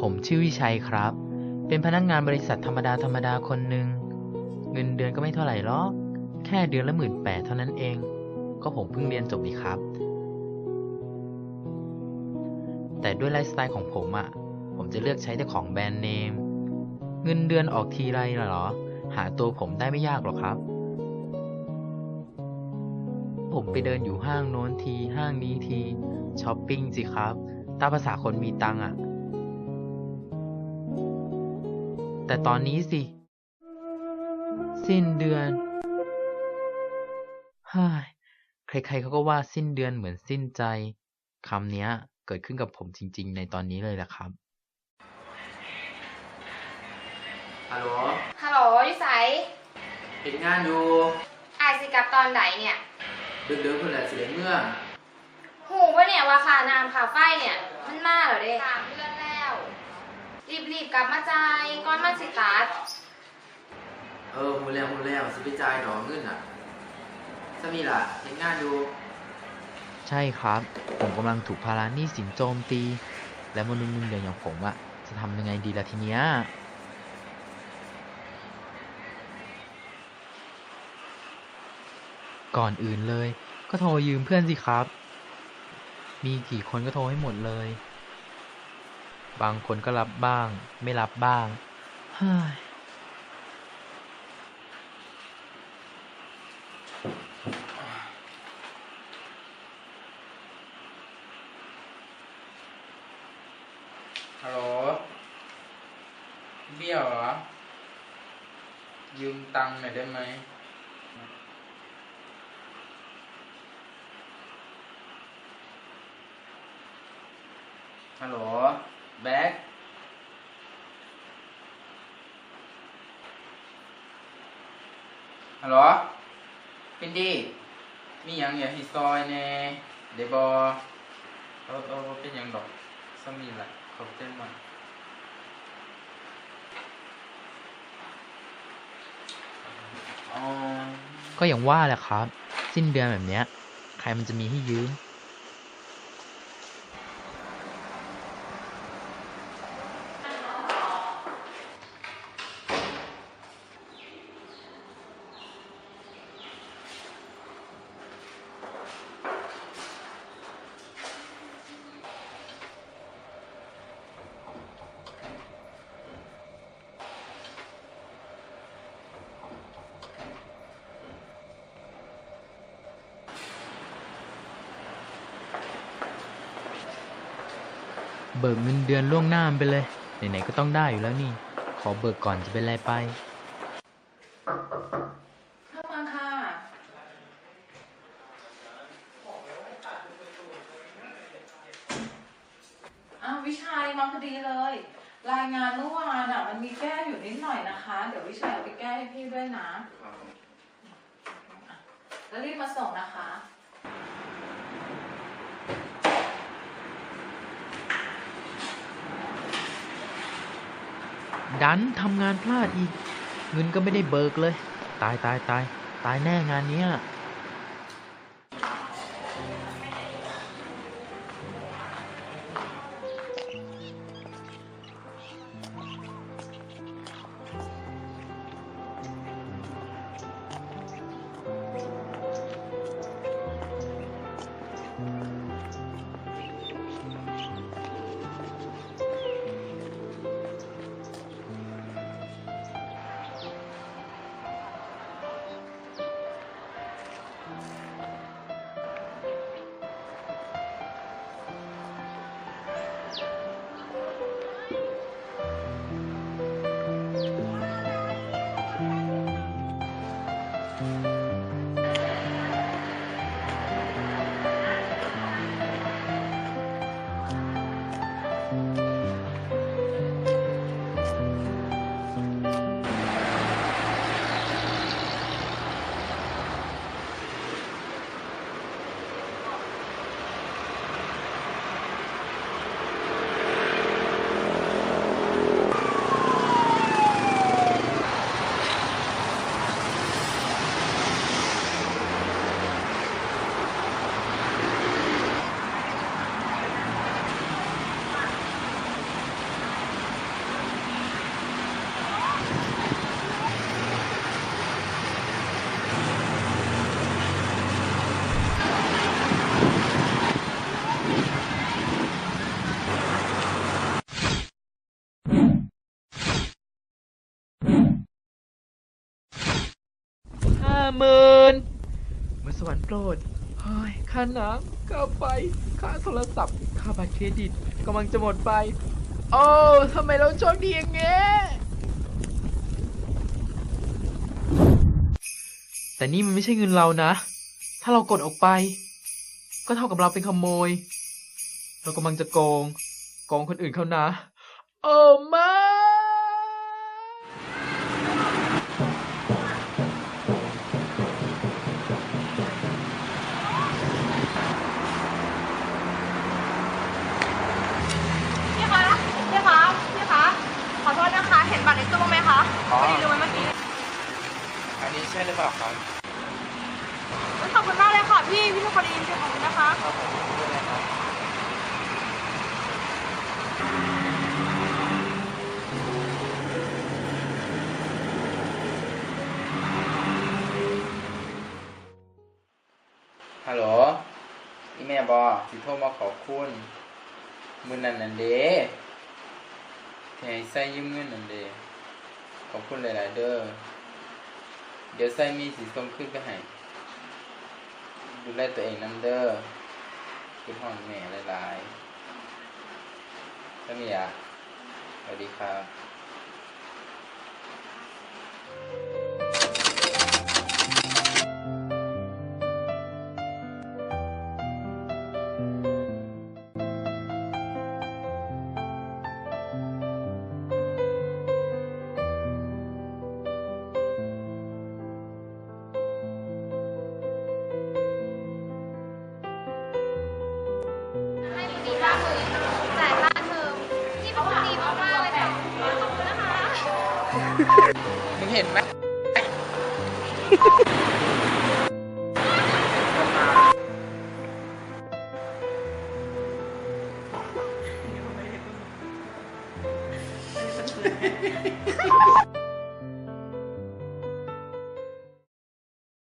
ผมชื่อวิชัยครับ เป็นพนักงานบริษัทธรรมดาธรรมดาคนหนึ่ง เงินเดือนก็ไม่เท่าไหร่หรอก แค่เดือนละหมื่นแปดเท่านั้นเอง ก็ผมเพิ่งเรียนจบนี่ครับ แต่ด้วยไลฟ์สไตล์ของผมอะ่ะ ผมจะเลือกใช้แต่ของแบรนด์เนม เงินเดือนออกทีไรเหรอ หาตัวผมได้ไม่ยากหรอกครับ ผมไปเดินอยู่ห้างโน้นทีห้างนี้ทีช้อปปิ้งสิครับ ตามภาษาคนมีตังค์อะ แต่ตอนนี้สิ สิ้นเดือนฮ่ายใครๆเขาก็ว่าสิ้นเดือนเหมือนสิ้นใจคำเนี้ยเกิดขึ้นกับผมจริง ๆ ในตอนนี้เลยแหละครับฮัลโหลฮัลโหลวิสัยเห็นงานอยู่อายสิกลับตอนไหนเนี่ย ดึกๆเพื่อนแหละสิเมื่อหูปะเนี่ยว่าค่าน้ำค่าไฟเนี่ย มันมาเหรอเด้สามเดือนแล้ว รีบๆกลับมาจ่ายก่อนมันสิตัด เออมูแล้วมูแล้วสิไปจ่ายดอกเงินอะสมีล่ะเห็นงานอยู่ ใช่ครับ ผมกำลังถูกภาระหนี้สินโจมตี และมนุษย์เงินเดือนอย่างผมอะจะทำยังไงดีล่ะทีเนี้ย ก่อนอื่นเลย ก็โทรยืมเพื่อนสิครับ มีกี่คนก็โทรให้หมดเลย บางคนก็รับบ้าง ไม่รับบ้างฮ้ยฮัลโหล เบี้ยวเหรอ ยืมตังค์หน่อยได้ไหม ฮัลโหล แบ็คฮัลโหล เป็นดี มีหยังอยากให้ซอยแน่เดบอเออเออเป็นหยังดอกสมีละขอบใจมาอ๋อก็อย่างว่าแหละครับ สิ้นเดือนแบบเนี้ย ใครมันจะมีให้ยืม เบิกเงินเดือนล่วงหน้ามันไปเลย ไหนๆก็ต้องได้อยู่แล้วนี่ ขอเบิกก่อนจะเป็นไรไป เข้ามาค่ะ อ้าววิชัยมาพอดีเลย รายงานเมื่อวานอะ มันมีแก้อยู่นิดหน่อยนะคะ เดี๋ยววิชัยเอาไปแก้ให้พี่ด้วยนะครับผมอะแล้วรีบมาส่งนะคะ ดันทำงานพลาดอีก เงินก็ไม่ได้เบิกเลย ตายตายตายตายแน่งานเนี้ หมื่นเหมือนสวรรค์โปรดเฮ้ยค่าน้ำค่าไฟค่าโทรศัพท์ ค่าบัตรเครดิตกำลังจะหมดไป โอ้ทำไมเราโชคดีอย่างเงี้ยแต่นี่มันไม่ใช่เงินเรานะ ถ้าเรากดออกไป ก็เท่ากับเราเป็นขโมย เรากำลังจะโกง โกงคนอื่นเขานะ โอ้ไม่ อีแม่บอสิโทรมาขอคุณมือนันนันเดที่ให้ใส่ยืมเงินนันเดขอบคุณหลาย ๆ เด้อเดี๋ยวใส่มีสีส้มขึ้นไปให้ดูแลตัวเองน้ำเด้อคือห้องแม่หลายๆถ้ามีอะสวัสดีครับ มึงเห็นไหม